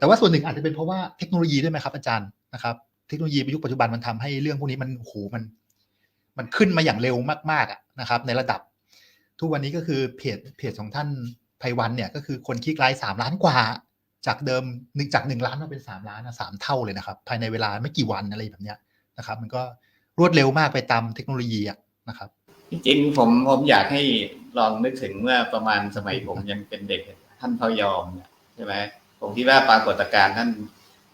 แต่ว่าส่วนหนึ่งอาจจะเป็นเพราะว่าเทคโนโลยีด้วยไหมครับอาจารย์นะครับ เทคโนโลยีในยุคปัจจุบันมันทำให้เรื่องพวกนี้มันโอ้โหมัน มันขึ้นมาอย่างเร็วมากๆอะนะครับ ในระดับ ทุกวันนี้ก็คือเพจเพจของท่านไพวันเนี่ย ก็คือคนคลิกไลค์สามล้านกว่า จากเดิมหนึ่งจากหนึ่งล้านมาเป็นสามล้านนะสามเท่าเลยนะครับ ภายในเวลาไม่กี่วันอะไรแบบเนี้ยนะครับ มันก็รวดเร็วมากไปตามเทคโนโลยีอะนะครับ จริงๆผมผมอยากให้ลองนึกถึงเมื่อประมาณสมัยผมยังเป็นเด็กท่านพยอมเนี่ยใช่ไหม ผมคิดว่าปรากฏการณ์ท่าน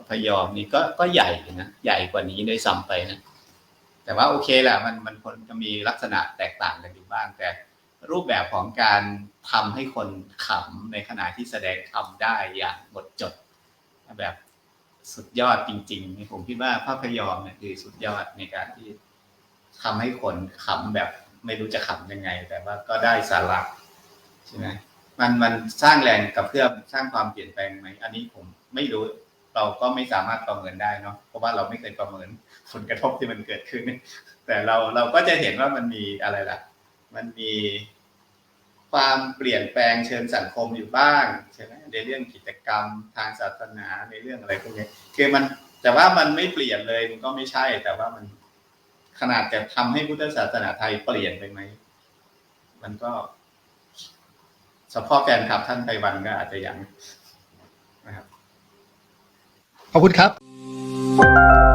พยอมนี่ก็ก็ใหญ่นะใหญ่กว่านี้ด้วยซ้ำไปนะแต่ว่าโอเคแหละมันมันคนจะมีลักษณะแตกต่างกันอยู่บ้าง แต่รูปแบบของการทำให้คนขำในขณะที่แสดงทำได้อย่างหมดจด แบบสุดยอดจริงๆผมคิดว่าภาพยอมเนี่ยคือสุดยอดในการที่ทำให้คนขำแบบไม่รู้จะขำยังไง แต่ว่าก็ได้สาระใช่ไหม มันมันสร้างแรงกับเพื่อสร้างความเปลี่ยนแปลงไหมอันนี้ผมไม่รู้เราก็ไม่สามารถประเมินได้เนาะเพราะว่าเราไม่เคยประเมินผลกระทบที่มันเกิดขึ้น แต่เราเราก็จะเห็นว่ามันมีอะไรล่ะ มันมีความเปลี่ยนแปลงเชิงสังคมอยู่บ้างใช่ไหมในเรื่องกิจกรรมทางศาสนาในเรื่องอะไรพวกนี้คือมันแต่ว่ามันไม่เปลี่ยนเลยมันก็ไม่ใช่ แต่ว่ามันขนาดจะทำให้พุทธศาสนาไทยเปลี่ยนไปไหมมันก็ ฉพาะแฟนคลับท่านไต้หวันก็อาจจะยังนะครับขอบคุณครับ